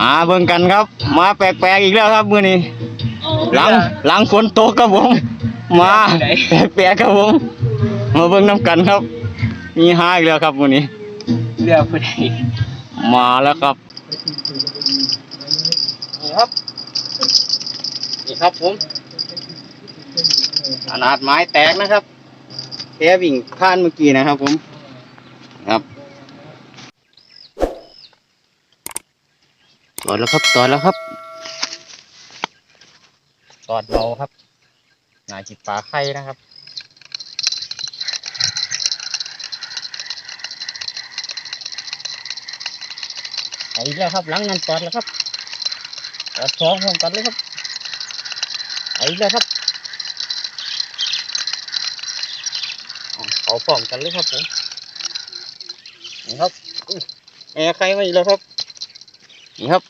มาเบิ่งกันครับ มาแปลกๆอีกแล้วครับมื้อนี้หลังหลังฝนตกครับผม มาแปลกๆครับผม มาเบิ่งน้ำกันครับ มีหาอีกแล้วครับมื้อนี้เรือผู้ใดมาแล้วครับนี่ครับนี่ครับผมขนาดไม้แตกนะครับแค่วิ่งผ่านเมื่อกี้นะครับผมครับ ตอดแล้วครับตอดแล้วครับตอดเบาครับนายจิตปลาไข่นะครับอีกแล้วครับหลังนั้นตอดแล้วครับตอดสองพร้อมกันเลยครับอีกแล้วครับเอาเขาพร้อมกันเลยครับผมนี่ครับแอร์ใครมาอีกแล้วครับนี่ครับ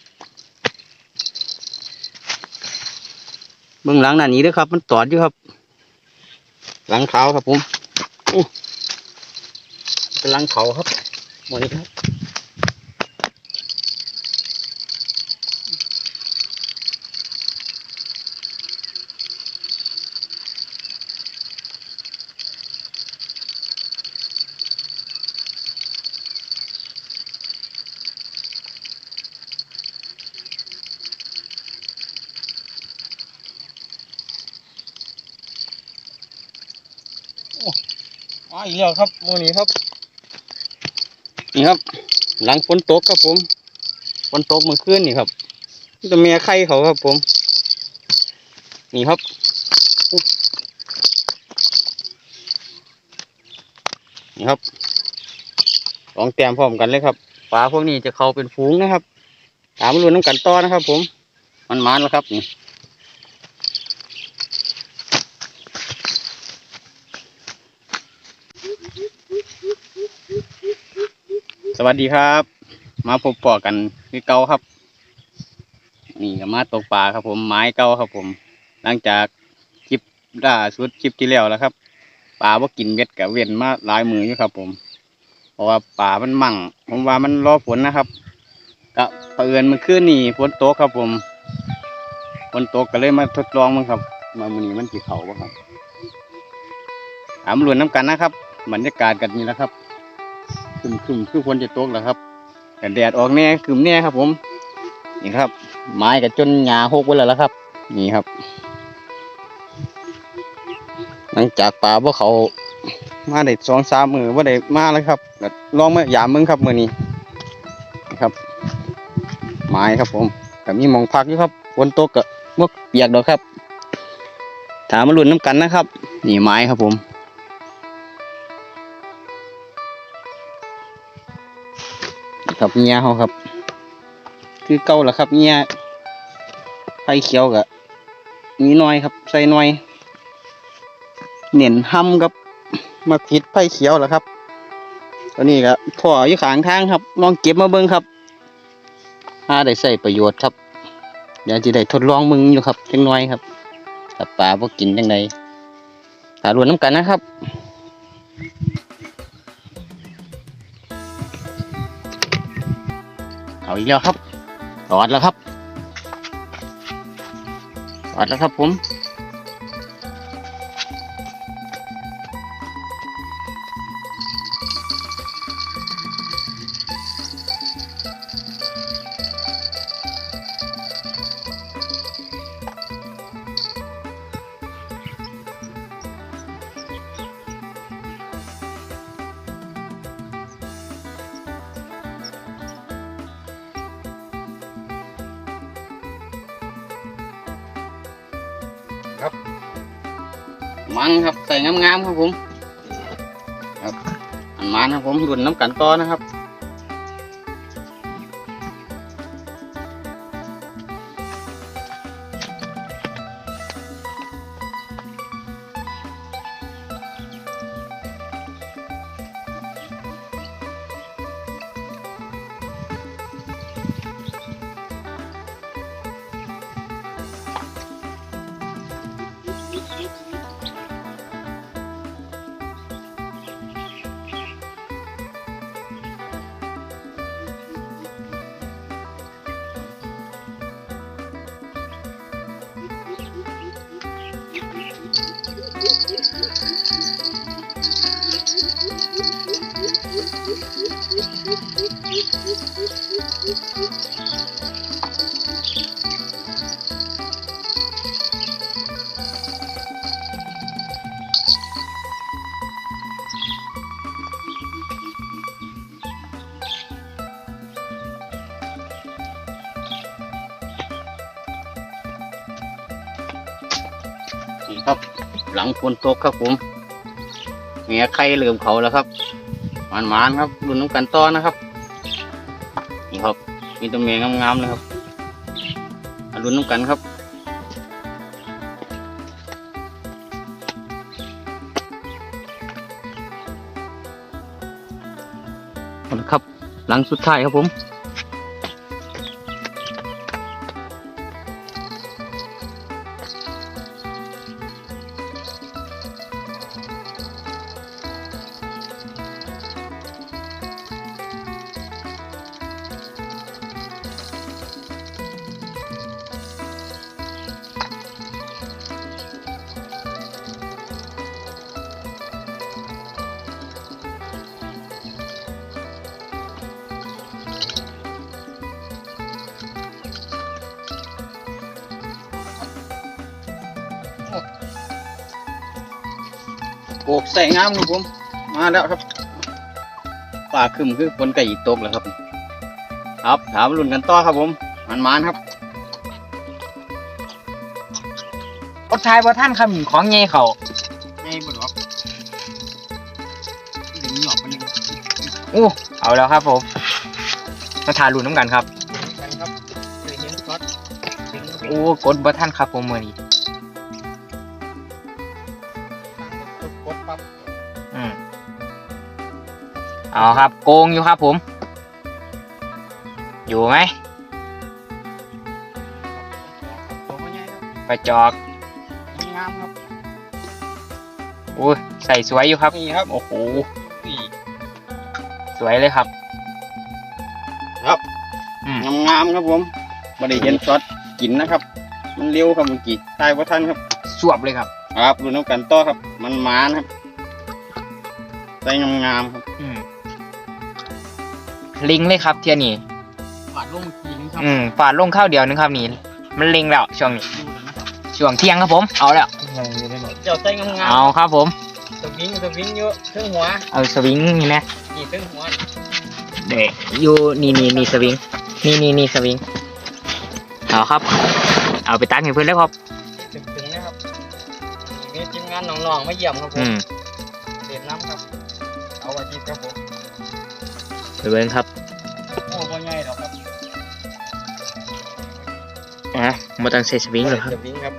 เบื้องหลังหน้านี้ด้วยครับ มันตอดอยู่ครับ หลังเท้าครับผมอู้เป็นหลังเขาครับหมดนี้ครับ มาอีกแล้วครับมือนี้ครับ นี่ครับ หลังฝนตกครับผมฝนตกเมื่อคืนนี่ครับนี่ตัวเมียไข่เขาครับผม นี่ครับนี่ครับสองแต้มพร้อมกันเลยครับปลาพวกนี้จะเข้าเป็นฝูงนะครับ ตามมาลุ้นน้ำกันต่อนะครับผม มันมานแล้วครับนี่ สวัสดีครับ มาพบปอกันคือเก่าครับ นี่ก็มาตกปลาครับผมไม้เก่าครับผม หลังจากคลิปล่าสุดคลิปที่แล้วแล้วครับปลาว่ากินเบ็ดกับเวียนมาหลายมืออยู่ครับ ผม เพราะว่าปลามันมั่งผมว่ามันรอฝนนะครับก็เผอิญมื่อคืนนี่ฝนตกครับผมฝนตกก็เลยมาทดลองมันครับมามือนี้มันจีเขาบ่ครับถามรวนน้ำกันนะครับบรรยากาศกันนี่แหละครับ คึมคึมคือควรจะตกแล้วครับแต่แดดออกแน่คึมแน่ครับ ผม นี่ครับ ไม้กับจนหญ้าหกไว้แล้วละครับ นี่ครับ หลังจากป่าพวกเขามาได้สองสามมือว่าได้มาแล้วครับลองมายามมึงครับมือนี้นครับ ไม้ครับผมแต่มีมองพักอยู่ครับฝนตกกับมกเปียกดอกครับ ถามมาลุ้นน้ำกันนะครับ นี่ไม้ครับผม ครับเงียเขาครับ คือเก่าแหละครับเงียไฟเขียวกะมีน้อยครับ ใส่น้อยเน่นห้ำครับมาพิดไฟเขียวแหละครับตัวนี้ก็พ่ออยู่ขางทางครับลองเก็บมาเบิ้งครับถ้าได้ใส่ประโยชน์ครับเดี๋ยวจะได้ทดลองมึงอยู่ครับจังน้อยครับกับปลาพวกกินจังไดตารวนน้ำกันนะครับ เอาอีกแล้วครับตอดแล้วครับตอดแล้วครับผมามครับผม ครับอันมานครับผมดุนน้ำกันต่อนะครับ นี่ ตกครับผมเมียไข่เริ่มเขาแล้วครับหวานๆครับรุ่นน้ำกันต้อนนะครับนี่ครับ มีตัวเมียงามๆเลยครับรุ่นน้ำกันครับเอาละครับ หลังสุดท้ายครับผม โกกใส่งามครับผม มาแล้วครับป่าขึ้นคือฝนไก่ตกแล้วครับ ครับถามรุ่นกันต่อครับผมมันมานครับอดทายบ่ท่านคำของใหญ่เขาไงบุญครับเดี๋ยวมีหยอกมันนึงอู้เอาแล้วครับผมมาทารุนน้ำกันครับกันครับเคยเห็นช็อตอู้กดบ่ท่านครับผมมือนี้ เอาครับโกงอยู่ครับผม อยู่ไหมตัวมันใหญ่ครับกระจอกงามครับอู้ใส่สวยอยู่ครับนี่ครับโอ้โหนี่สวยเลยครับ ครับอืมงามงามๆครับผมไม่ได้เห็นช็อตกินนะครับ มันเร็วครับเมื่อกี้ตายเพราะท่านครับสวบเลยครับ ครับรุ่นน้ำกันต่อครับ มันมานครับใส่งามๆครับอืม ลิงเลยครับ เทียนี่หวานลงเมื่อกี้นี่ครับอืมฝาดลงข้าวเดียวนึงครับนี่มันลิงแล้วช่วงนี้ ช่วงเที่ยงครับผม เอาแล้วเจ้าใส่งามเอาครับผมๆสวิงสวิงเยอะเครื่องหัวเอาสวิงนี่นะนี่เครื่องหัวเด็กอยู่นี่นี่นี่สวิงนี่นี่นี่สวิงเอาครับ เอาไปตั้งให้เพื่อนแล้วครับถึงๆนะครับมีทีมงานน้องๆมาเยี่ยมครับผอืมมเรียนน้ำครับเอาอาทิตย์ครับผม ไปเบิ้งครับโอ้บ่ใหญ่หรอกครับอะมาตั้งใส่สวิงเลยครับสวิงครับ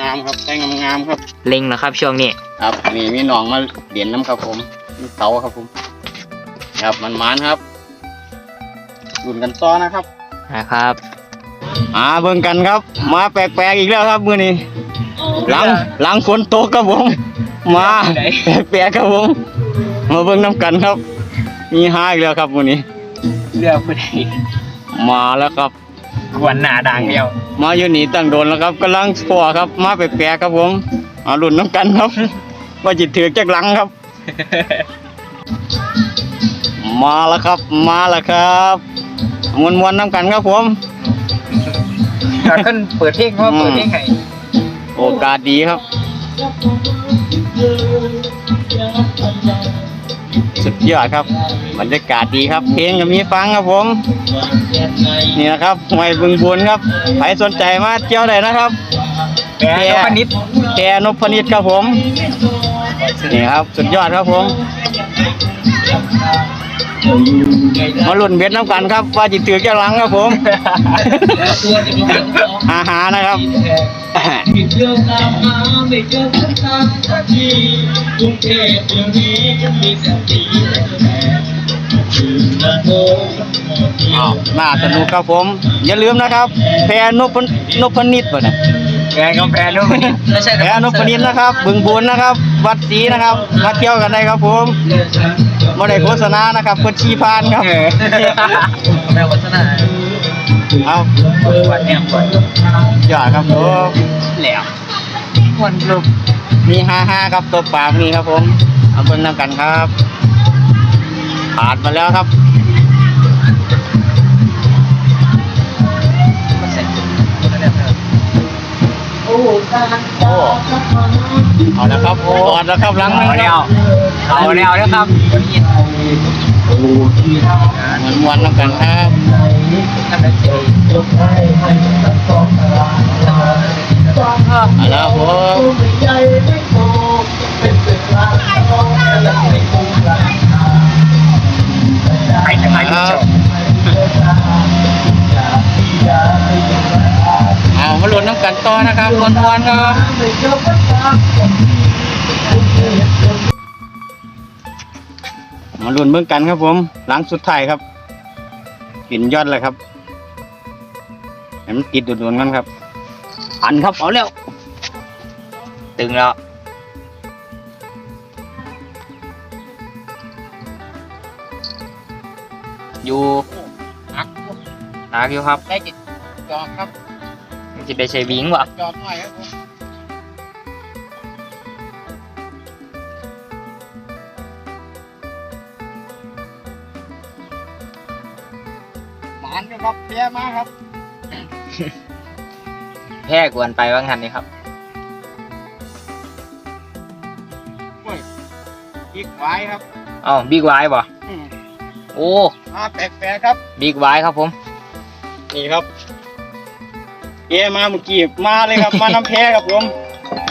งามๆครับใส่งามๆครับ เล็งแล้วครับช่วงนี้ครับนี่มีน้องมาเรียนน้ำครับผมมีเตาครับผมครับมันมานครับดุนกันต่อนะครับนะครับอ่าเบิ่งกันครับ มาแปลกๆอีกแล้วครับมื้อนี้หลังหลังฝนตกครับผม มาแปลกๆครับผม มาเบิ่งน้ำกันครับ มีหาอีกแล้วครับมื้อนี้ เลือกผู้ใดมาแล้วครับกวนหน้าด่างเดียว มาอยู่นี่ตั้งโดนแล้วครับกำลังพอครับ มาแปลกๆครับผมมาลุ้นน้ำกันครับ ว่าจิตถือจากหลังครับ มาแล้วครับ มาแล้วครับมวนมวนๆน้ำกันครับผมตอนขึ้นเปิดเพลงเพราะว่าเปิดเพลงให้โอกาสดีครับ สุดยอดครับ บรรยากาศดีครับ เพลงก็มีฟังครับผม นี่นะครับหวยบึงบุญครับใครสนใจมาเที่ยวได้นะครับแกนพนิดแกนพนิดครับผม นี่ครับสุดยอดครับผม มาลุ่นเบ็ดน้ำกันครับว่าจิตถือแก้หลังครับผม อาหารนะครับ ที่เที่ยวตามหาไม่เจอสักครั้งสักทีกรุงเทพเดี๋ยวนี้มีแต่สีแต่แดงชื่อละโมหมดเที่ยวน่าสนุกครับผม อย่าลืมนะครับ แพรนพนพนิดบ่นะแกนกาแฟนู่นนี่ไม่ใช่แพรนพนิดนะครับ บึงบุญนะครับ วัดศรีนะครับมาเที่ยวกันได้ครับผมบ่ได้โฆษณานะครับคนชี้พานครับเออแม่วัฒนา เอาวันเนี่ยวันยอดครับผมแล้ววันลุกมีห้าห้าครับตัวปลาพวกนี้ครับผมเอาเบิ่งนำกันครับผ่านมาแล้วครับโอ้การโอ้เอาแล้วครับกอดแล้วครับลังเอางแล้วเอาแล้วนะครับ โอ้ที่ทางเหมือนมวนนำกันครับไหนยกให้ให้ทั้งสองทางต้องเอาแล้วผมไม่ใหญ่ไม่โตเป็นเป็นลางต้องและไมคงราคาไปทางไหนก็เอเอามาลุ้นน้ำกันต่อนะครับมวนครับ มาลุ้นเบิ่งกันครับผมหลังสุดท้ายครับปิ่นยอดเลยครับให้มันติดโดนๆกันครับอันครับเอาแล้วตึงแล้วอยู่หนักอยู่ครับได้กินจอกครับจะได้ใช้วิงวะจอกหน่อยครับ ผมหมานอยู่ครับเพียมาครับแพ้กวนไปว่างั้นนี่ครับอีกไว้ครับอ๋อบิ๊กไวบ่อืมโอ้มาแปลกๆครับ บิ๊กไวครับผม นี่ครับเอมาเมื่อกี้มาเลยครับ มาน้ำแพ้ครับผม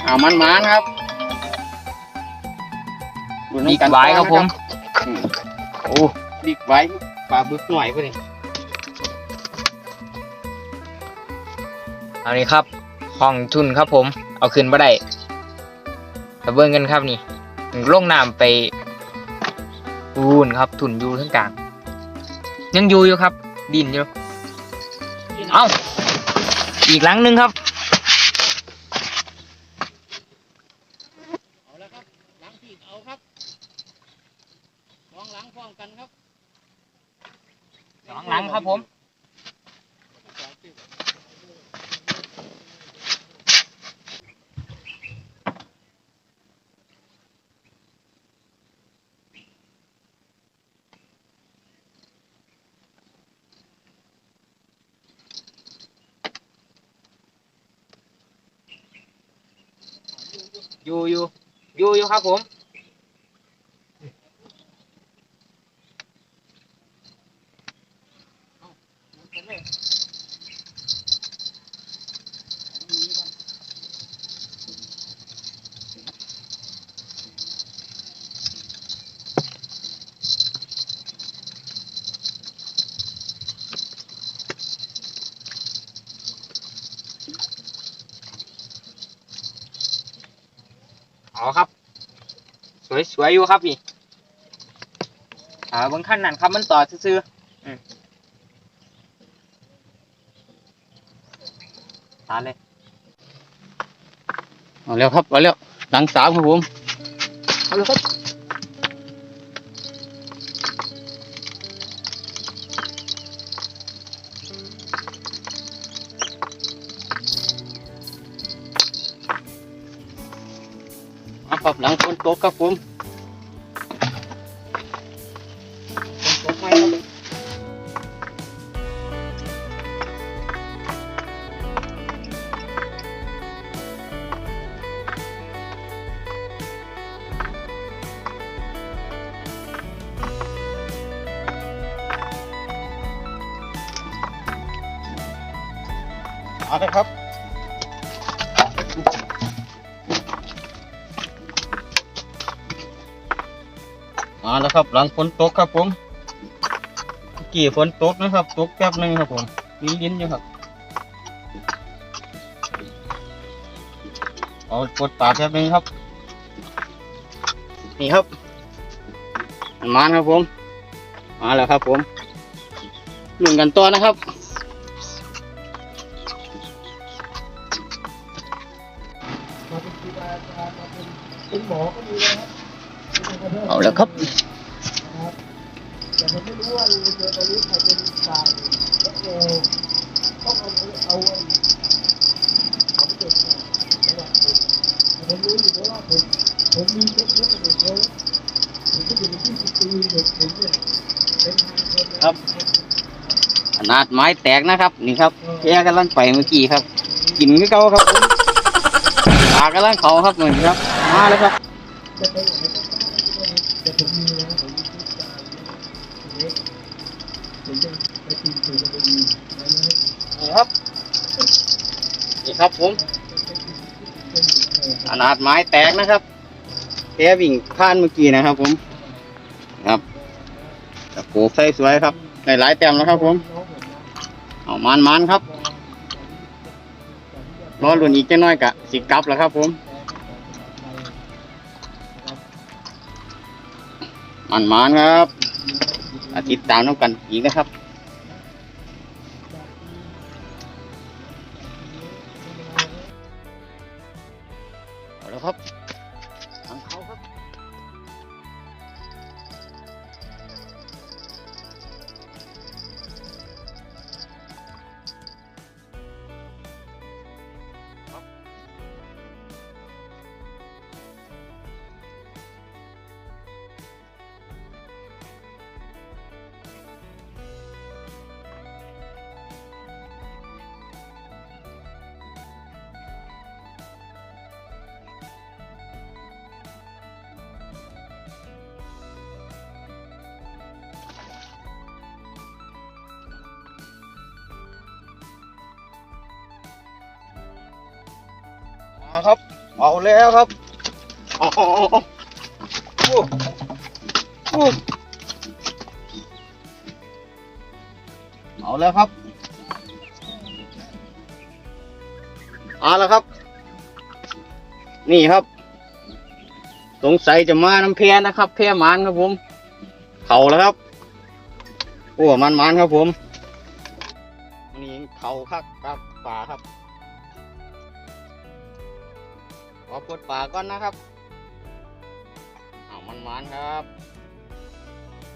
อ่ามันหมานครับดูน้ำบิ๊กกันไวครับผม อืมโอ้ บิ๊กไว้ปลาบึกหน่อยพอดี เอานี่ครับห้องทุนครับผม เอาขึ้นมาได้มาเบิ้งกันครับนี่ลงน้ำไปอูนครับ ทุนอยู่ทั้งกลาง ยังอยู่อยู่ครับ ดินอยู่ เอ้าอีกหลังหนึงครับ เอาแล้วครับหลังที่เอาครับสองหลังพร้อมกันครับ สองหลังครับผม อยู่อยู่อยู่อยู่ครับผม วยสวยอยู่ครับนี่อ่าเบางขั้นนั่นครับมันต่อซื่อๆอืมตาเลยเอาแล้วครับเอาแล้วหลังสามครับผมเอาเลยครับ มาปรับหลังฝนตกครับผม หลังฝนตกครับผมกี่ฝนตกนะครับตกแป๊บหนึงครับผมลิ้นลิ้นอยู่ครับเอากดปากแป๊บหนึงครับ นี่ครับมานครับผม มาแล้วครับผมลุ่นกันต่อนะครับเอาแล้วครับ ผมรู้อยู่ว่าผมผมมีเช็คเเด็เขาผมก็อยู่ที่สิบปีเด็ผมเนี่ยครับ ขนาดไม้แตกนะครับ นี่ครับแกกำลังไปเมื่อกี้ครับ กินก็เขาครับผมปลากำลังเขาครับเหมือนครับ มาแล้วครับครับ นี่ครับผม ขนาดไม้แตกนะครับแกวิ่งผ่านเมื่อกี้นะครับผมครับตะโกใส่สวยครับได้หลายแต้มแล้วครับ ผม เอามันมันครับรอรุ่นอีกจะน้อยกะสิกลับแล้วครับ ผม มันมันครับอาทิตย์ตามน้ำกันอีกนะครับ ครับ เอาแล้วครับเอาเอาเอาเอาโอ้โอ้เอาแล้วครับ เอาแล้วครับ นี่ครับ สงสัยจะมาน้ำเพนะครับ เพหมันครับผม เขาแล้วครับ โอ้มันมันครับผม นี่เขาครับครับป่าครับ ขอกดปากก่อนนะครับเอามันมันครับ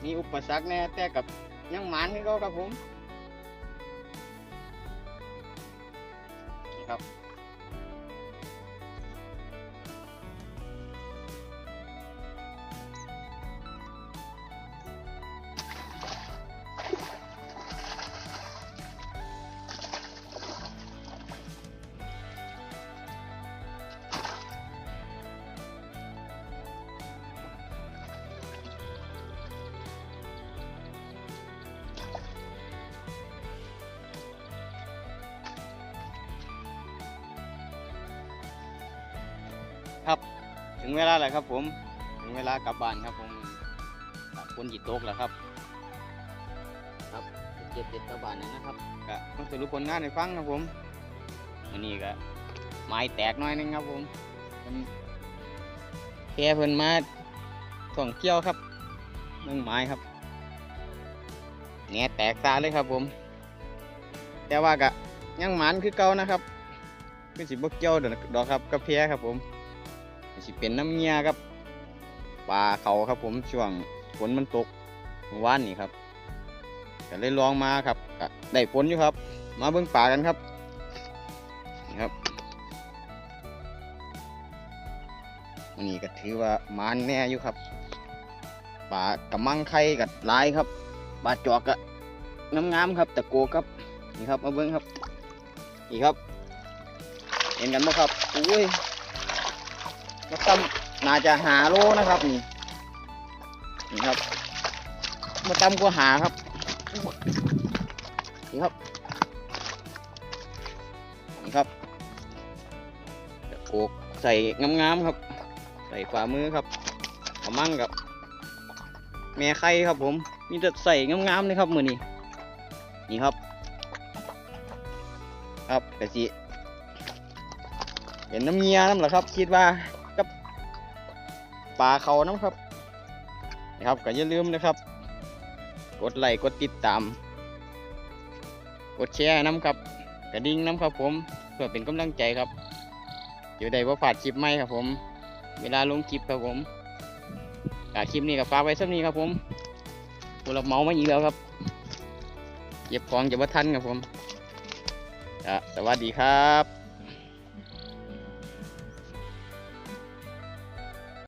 มีอุปสรรคแน่แต่กับยังหมันให้เขาครับผม นี่ครับ ถึงเวลาแล้วครับ ผม ถึงเวลากลับบ้านครับ ผมคนหยิบโต๊ะแล้วครับ ครับเจ็ดเจ็ดกลับบ้านแล้วนะครับก็ต้องสรุปผลงานให้ฟังครับผมอันนี้ก็ไม้แตกน้อยนึงครับ ผมเพิ่นแค่เพิ่นมาท่องเที่ยวครับเมืองไม้ครับแหนแตกตาเลยครับ ผม แต่ว่าก็ยังหมันคือเก่านะครับคือสิบ่เกี่ยวดอกครับกับแพครับผม สิเป็นน้ำเงี้ยครับปลาเขาครับผมช่วงฝนมันตกวานนี่ครับก็เลยลองมาครับได้ผลอยู่ครับ มาเบิ่งปลากันครับนี่ครับวันนี้ก็ถือว่ามานแน่อยู่ครับปลากระมังไข่กับลายครับปลาจอกกะน้ำงามครับตะโกครับนี่ครับมาเบิ่งครับนี่ครับ เห็นกันบ่ครับอุ้ย มาตั้มน่าจะหาโลนะครับนี่นี่ครับมาตั้มก็หาครับนี่ครับนี่ครับตะโกกใส่งามๆครับ ใส่ฝ่ามือครับกระมังกับแม่ไข่ครับ ผมมีแต่ใส่งามๆเลยครับมือนี้นี่ครับ ครับกะสิเห็นน้ำเงียน้ำเหรอครับ คิดว่า ปลาเขาน้ำครับนะครับก็อย่าลืมนะครับ กดไลค์กดติดตาม กดแชร์น้ำครับ กระดิ่งน้ำครับผมเพื่อเป็นกำลังใจครับอยู่ได้ว่าผาดคลิปใหมครับผม เวลาลงคลิปครับผมอ่าคลิปนี้กับฝากไว้สักนี้ครับผมผู้รับเมามาอีกแล้วครับเก็บของจะว่าทันครับผมสวัสดีครับ